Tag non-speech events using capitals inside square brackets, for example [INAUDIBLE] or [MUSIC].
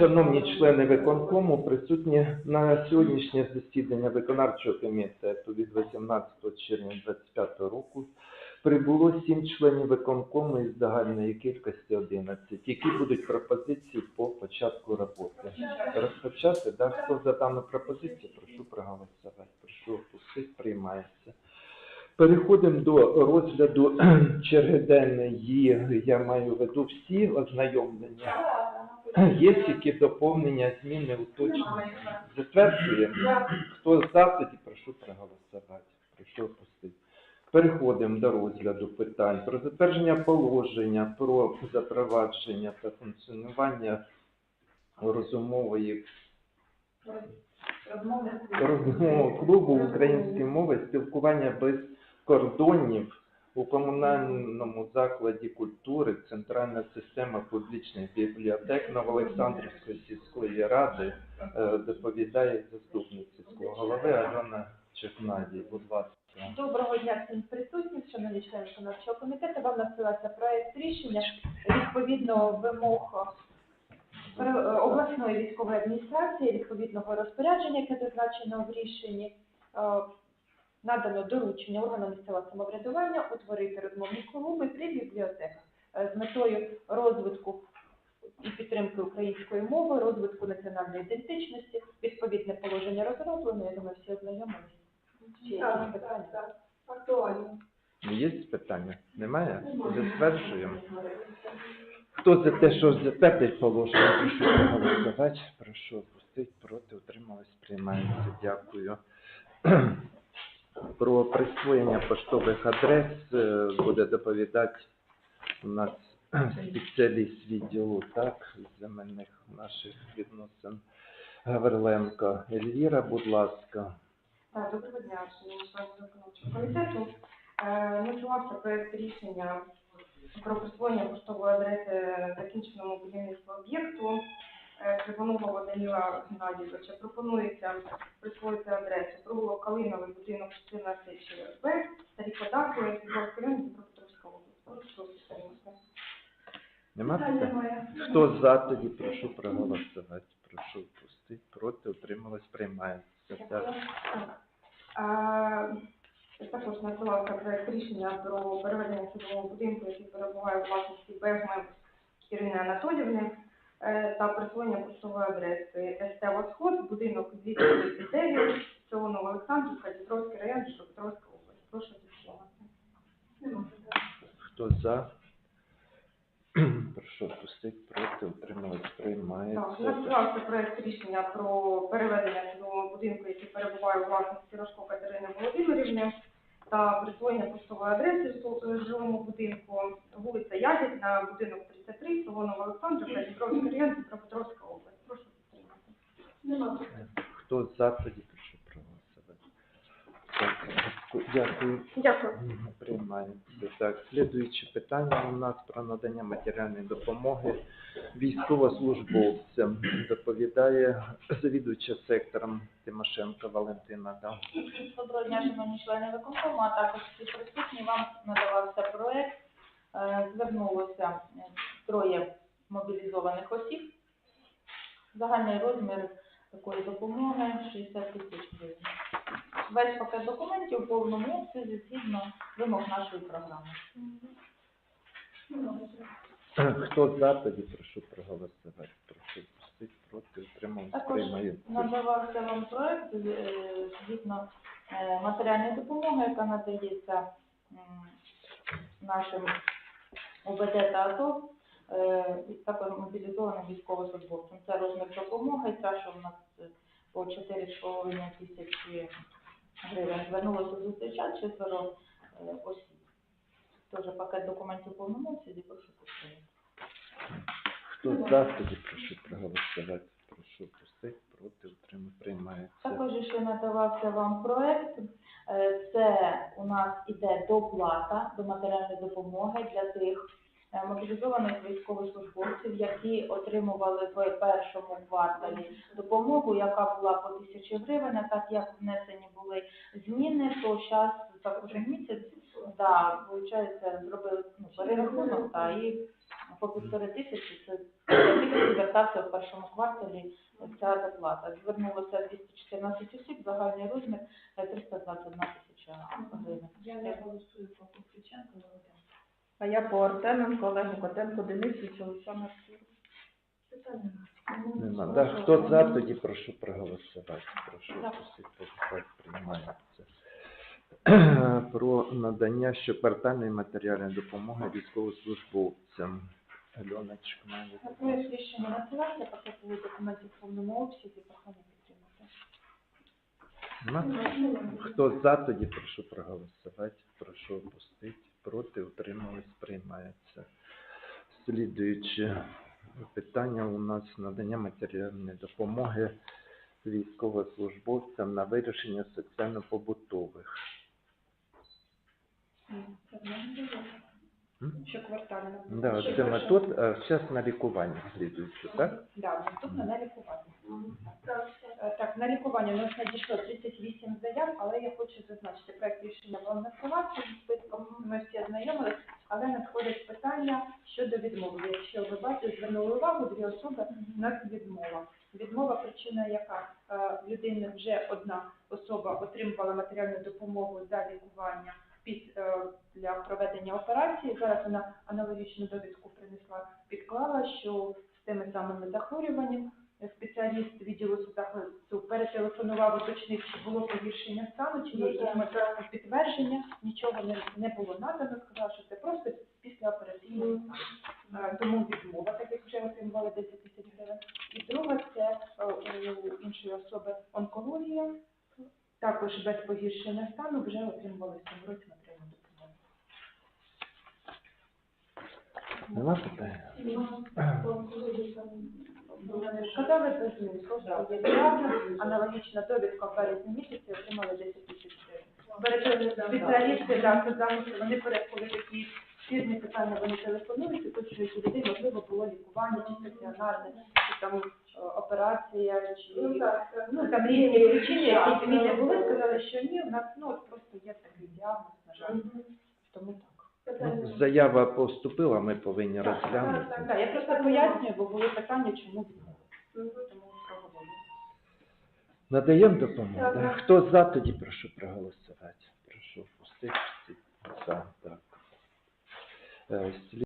Шановні члени виконкому, присутні на сьогоднішнє засідання виконавчого комітету від 18 червня 2025 року прибуло 7 членів виконкому із загальної кількості 11. Які будуть пропозиції по початку роботи? Розпочати, да? Хто за дану пропозицію, прошу проголосувати. Прошу опустити, приймається. Переходимо до розгляду [CLEARS THROAT] черги денної. Я маю в виду всі ознайомлення. Є тільки доповнення, зміни, уточнення. Затверджуємо. Хто за, тоді прошу проголосувати. Прошу опустити. Переходимо до розгляду питань про затвердження положення про запровадження та функціонування розумової розмовного клубу української мови спілкування без кордонів у комунальному закладі культури Центральна система публічних бібліотек Новоолександрівської сільської ради е, доповідає заступник сільського голови Альона Чехнадій. Будь ласка. Доброго дня всім присутнім, шановні члени виконавчого комітету. Вам надсилається проект рішення відповідно вимог е, обласної військової адміністрації, відповідного розпорядження, яке зазначено в рішенні. Надано доручення органам місцевого самоврядування утворити розмовні клуби при бібліотеках е, з метою розвитку і підтримки української мови, розвитку національної ідентичності, відповідне положення розроблено. Я думаю, всі ознайомилися. Чи є якісь питання? Актуально. Є питання? Немає? Затверджуємо. Хто за те, що затвердить положення, прошу проголосувати. Прошу опустити, проти, утрималось, приймається. Дякую. Про присвоєння поштових адрес е, буде доповідати у нас [CLEARS THROAT] спеціаліст відділу так, земельних наших відносин Гавриленко. Ельвіра, будь ласка. Так, доброго дня, виконавчого комітету. Е, Надсилався проект рішення про присвоєння поштової адреси закінченому будівництву об'єкту е, Кривоного Даніла Геннадійовича. Пропонується присвоїти адресу провулок Калиновий, будинок 14 Б, старі податки, Дніпровський район, Дніпропетровська область. Прошу підтримати. Нема питань? Хто за, тоді прошу проголосувати. Прошу пустити, проти, утрималось, приймається. Так. Е, Також надсилався проект рішення про переведення судового будинку, який перебуває у власності Бегми Ірини Анатолівни, е, та присвоєння поштової адреси СТ «Восход», будинок 239, село Новоолександрівка, Дніпровський район, Дніпропетровська область. Прошу підтримати. Хто за? Прошу пустити, проти, Так, приймається. надсилався проект рішення про переведення судового будинку, який перебуває у власності Рожко Катерини Володимирівни, та присвоєння поштової адреси жилому будинку, вулиця Ягідна, будинок 33, село Новоолександрівка, Дніпровський район, Дніпропетровська область. Прошу підтримати. Хто за, тоді Дякую. Дякую. Приймається. Так, слідуюче питання у нас про надання матеріальної допомоги військовослужбовцям. Доповідає завідувача сектором Тимошенко Валентина. Да? Доброго дня, шановні члени виконкому, а також всі присутні. Вам надавався проект. Е, Звернулося е, троє мобілізованих осіб. Загальний розмір такої допомоги 60 тисяч гривень. Весь пакет документів у повному обсязі згідно вимог нашої програми. Хто за, тоді прошу проголосувати. Прошу пустити, проти, утрималось, Також надавався вам проект е, згідно е, матеріальної допомоги, яка надається м, нашим ОБД та АТО, е, і також мобілізованим військовослужбовцям. Це розмір допомоги, ця, що в нас е, по 4,5 тисячі гривень. Звернулося зустрічати четверо е, осіб. Теж пакет документів обсязі, прошу підтримати. Хто за, тоді прошу проголосувати. Прошу пустити, проти, утрималось, приймається. Також ще надавався вам проект. Е, Це у нас іде доплата до матеріальної допомоги для тих мобілізованих військовослужбовців, які отримували в першому кварталі допомогу, яка була по тисячі гривень. А так як внесені були зміни, то зараз за кожен місяць да, виходить, зробили ну, перерахунок та і по півтори тисячі, це звертався в першому кварталі ця доплата. Звернулося 214 осіб, загальний розмір е, 321 тисяча гривень. Я не голосую по Кухліченко, але А я по Артеменко, Олегу Котенко, Денисовичу, Артуру. питання Нема. Да, хто за, тоді прошу проголосувати. Прошу За. пустити проект приймається. Про надання щоквартальної матеріальної допомоги військовослужбовцям. Альоночка має. На проект рішення надсилався, пакетові документів в повному обсязі, прохання підтримати. Нема? Хто за, тоді прошу проголосувати. Прошу опустити. Проти утримались, приймається. Слідуюче питання у нас надання матеріальної допомоги військовослужбовцям на вирішення соціально-побутових. Це в мене було. М? Щоквартально. Да, це ми тут, а зараз на лікування слідуюче, так? Да, наступне на лікування. Е, Так, на лікування у нас надійшло 38 заяв, але я хочу зазначити, проект рішення вам надсилався зі відмова. Відмова причина яка? Е, Людина вже одна особа отримувала матеріальну допомогу за лікування під, е, для проведення операції. Зараз вона аналогічну довідку принесла, підклала, що з тими самими захворюваннями спеціаліст відділу соцзахисту перетелефонував, уточнив, чи було погіршення стану, чи є якісь матеріальні підтвердження, нічого не, не було надано, сказав, що це просто післяопераційний стан. Е, Тому відмова, так як вже отримували 10 тисяч гривень. І друга це е, у іншої особи онкологія, також без погіршення стану вже отримували в цьому році допомогу. Нема питань? Сказали без аналогічна довідка в березні місяці отримали 10 тисяч гривень. Вони переходили такі спірні питання, вони телефонують, уточнюють у людей, можливо, було лікування, чи стаціонарне, чи там е, операція, чи ну так, ну там різні причини, які зміни були, сказали, що ні, у нас ну от просто є такий діагноз, на жаль, тому так. Ну, Заява поступила, ми повинні розглянути. Так, так, я просто пояснюю, бо були питання, чому відмовили. Тому проговорюю. Надаємо допомогу. Да? Хто за, тоді прошу проголосувати. Прошу опустити. всі За, так. Е,